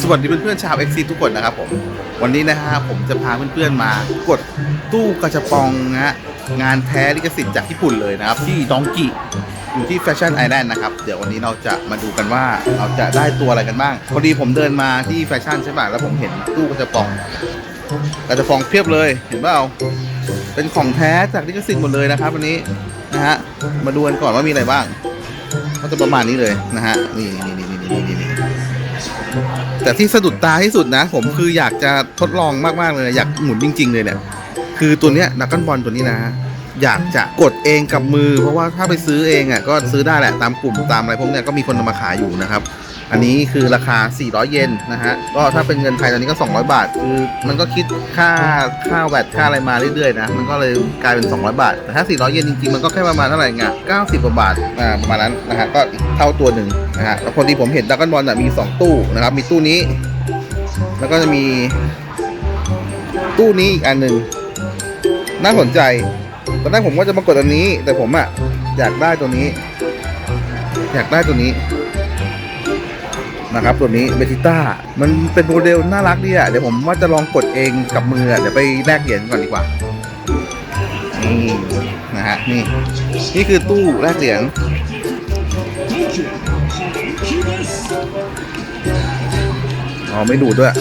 สวัสดีเพื่อนๆชาว XC ทุกคนนะครับผมวันนี้นะฮะผมจะพาเพื่อนๆมากดตู้กระชปองนะฮะงานแท้ลิขสิทธิ์จากญี่ปุ่นเลยนะครับ ที่ดองกิอยู่ที่แฟชั่นไอแลนด์นะครับ เดี๋ยววันนี้เราจะมาดูกันว่าเราจะได้ตัวอะไรกันบ้าง พอดีผมเดินมาที่แฟชั่นใช่ป่ะแล้วผมเห็นตู้กระชปองกระชปองเพียบเลยเห็นเปล่าเป็นของแท้จากลิขสิทธิ์หมดเลยนะครับ วันนี้นะฮะมาดูกันก่อนว่ามีอะไรบ้าง ก็จะประมาณนี้เลยนะฮะนี่นี่นี่นี่นี่นี่ แต่ที่สะดุดตาที่สุดนะ ผมคืออยากจะทดลองมากๆเลย อยากหมุนจริง ๆ เลยเนี่ย คือตัวเนี้ยนักกันบอลตัวนี้นะ อยากจะกดเองกับมือ เพราะว่าถ้าไปซื้อเองอะก็ซื้อได้แหละตามกลุ่มตามอะไรพวกเนี้ยก็มีคนนามาขายอยู่นะครับ อันนี้คือราคา 400 เยนนะฮะ ก็ถ้าเป็นเงินไทยตอนนี้ก็ 200 บาท คือมันก็คิดค่าค่าแวดค่าอะไรมาเรื่อยๆนะ มันก็เลยกลายเป็น 200 บาท แต่ถ้า 400 เยนจริงๆ มันก็แค่ประมาณเท่าไหร่เงี้ย90 กว่าบาท อ่า ประมาณนั้นนะฮะ ก็เท่าตัวหนึ่งนะฮะ แล้วพอดีผมเห็นดักกันบอลอะมี 2 ตู้นะครับ มีตู้นี้ แล้วก็จะมีตู้นี้อีกอันหนึ่งน่าสนใจ ตอนแรกผมว่าจะมากดอันนี้ แต่ผมอะอยากได้ตัวนี้ อยากได้ตัวนี้ นะครับตัวนี้เบติต้ามันเป็นโมเดลน่ารักดีอะเดี๋ยวผมว่าจะลองกดเองกับมืออะเดี๋ยวไปแลกเหรียญก่อนดีกว่านี่นะฮะนี่นี่คือตู้แลกเหรียญอ๋อไม่ดูดด้วย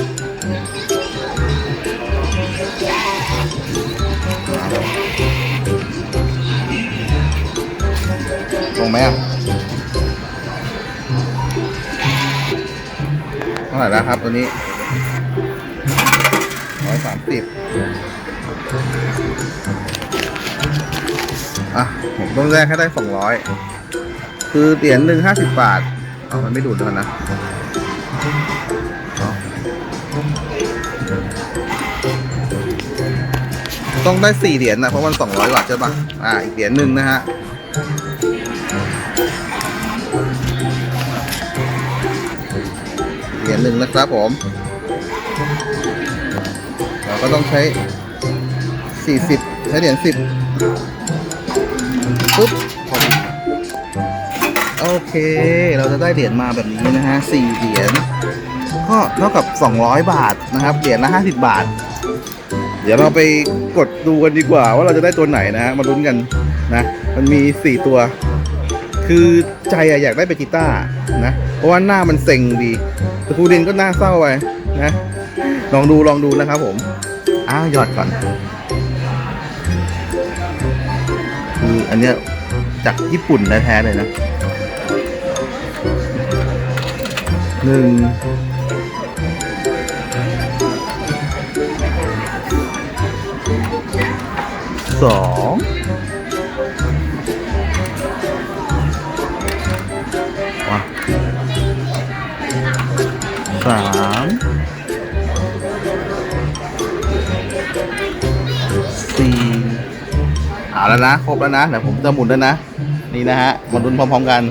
ตรงไหมอะ ท่าไหร่แล้วครับตัวนี้ร้อยสามสิบอะ ผมต้องแลกให้ได้สองร้อยคือเหรียญหนึ่งห้าสิบบาทเอามันไม่ดูดแล้วนะต้องได้สี่เหรียญนะเพราะมันสองร้อยบาทใช่ปะอ่า อีกเหรียญหนึ่งนะฮะ หนึ่งนะครับผม เราก็ต้องใช้ 40 ใช้เหรียญ10ปุ๊บโอเค เราจะได้เหรียญมาแบบนี้นะฮะ4เหรียญก็เท่ากับ 200 บาทนะครับ เหรียญละ 50 บาท เดี๋ยวเราไปกดดูกันดีกว่าว่าเราจะได้ตัวไหนนะฮะ มาลุ้นกันนะ มันมี 4 ตัว คือใจอะอยากได้เบจิต้านะ เพราะว่าหน้ามันเซ็งดีแต่ครูเดนก็หน้าเศร้าไปนะ ลองดูลองดูนะครับผม อ้าวหยอดก่อน คืออันเนี้ยจากญี่ปุ่นแท้ๆเลยนะหนึ่งสองามสี่เอาแล้วนะครบแล้วนะเดี๋ยวผมจะหมุนแล้วนะนี่นะฮะมาลุ้นพร้อม ๆกัน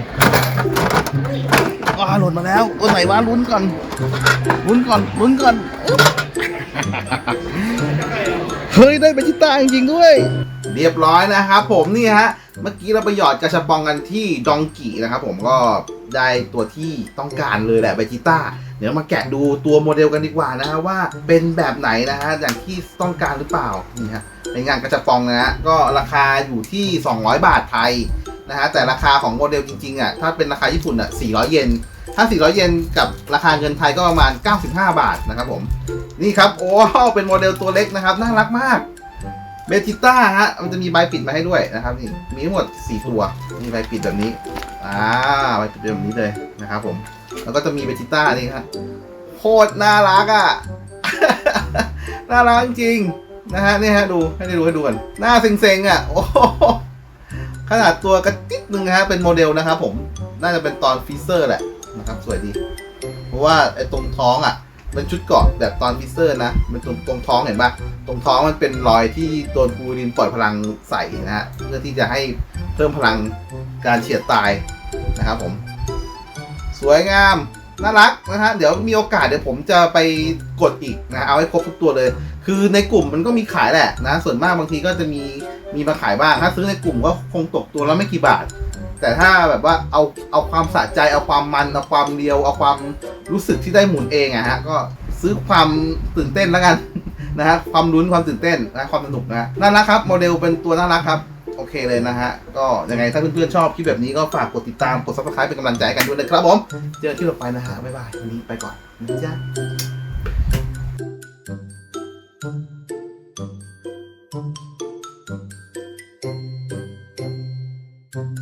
ว้าหล่นมาแล้วตัวไหนวะลุ้นก่อนลุ้นก่อนลุ้นก่อน จิต้าจริงด้วย เรียบร้อยนะครับผมนี่ฮะ เมื่อกี้เราไปหยอดกระชับปองกันที่ดองกินะครับผมก็ได้ตัวที่ต้องการเลยแหละเบจิต้าเดี๋ยวมาแกะดูตัวโมเดลกันดีกว่านะฮะว่าเป็นแบบไหนนะฮะอย่างที่ต้องการหรือเปล่านี่ฮะในงานกระชับปองนะฮะก็ราคาอยู่ที่ 200 บาทไทยนะฮะแต่ราคาของโมเดลจริงๆอะถ้าเป็นราคาญี่ปุ่นอะ 400 เยนถ้า 400 เยนกับราคาเงินไทยก็ประมาณ 95 บาทนะครับผม นี่ครับ โอ้ เป็นโมเดลตัวเล็กนะครับ น่ารักมาก เบจิต้าฮะ มันจะมีใบปิดมาให้ด้วยนะครับนี่ มีทั้งหมด 4 ตัว มีใบปิดแบบนี้ อ่า ใบปิดแบบนี้เลยนะครับผม แล้วก็จะมีเบจิต้านี่ครับโคตรน่ารักอะ น่ารักจริงๆนะฮะนี่ฮะดูให้ได้ดูให้ดูกัน หน้าเซ็งๆอะ โอ้ขนาดตัวกระติดนึงนะฮะ เป็นโมเดลนะครับผม น่าจะเป็นตอนฟีเซอร์แหละนะครับ สวยดี เพราะว่าไอ้ตรงท้องอะ เป็นชุดเกาะแบบตอนฟิเซอร์นะ มันตรงตรงท้องเห็นปะตรงท้องมันเป็นรอยที่โดนปูรินปล่อยพลังใส่นะฮะ เพื่อที่จะให้เพิ่มพลังการเฉียดตายนะครับผม สวยงามน่ารักนะฮะ เดี๋ยวมีโอกาสเดี๋ยวผมจะไปกดอีกนะ เอาให้ครบทุกตัวเลย คือในกลุ่มมันก็มีขายแหละนะ ส่วนมากบางทีก็จะมีมีมาขายบ้าง ถ้าซื้อในกลุ่มก็คงตกตัวละไม่กี่บาท แต่ถ้าแบบว่าเอาเอาความสะใจเอาความมันเอาความเรียว เอาความรู้สึกที่ได้หมุนเองอะฮะก็ซื้อความตื่นเต้นแล้วกันนะฮะความลุ้นความตื่นเต้นนะความสนุกนะน่ารักครับโมเดลเป็นตัวน่ารักครับโอเคเลยนะฮะ ก็ยังไงถ้าเพื่อนๆชอบคลิปแบบนี้ก็ฝากกดติดตาม กด subscribe เป็นกำลังใจกันด้วยนะครับผม เจอกันคลิปต่อไปนะฮะ บ๊ายบาย วันนี้ไปก่อนนะจ๊ะ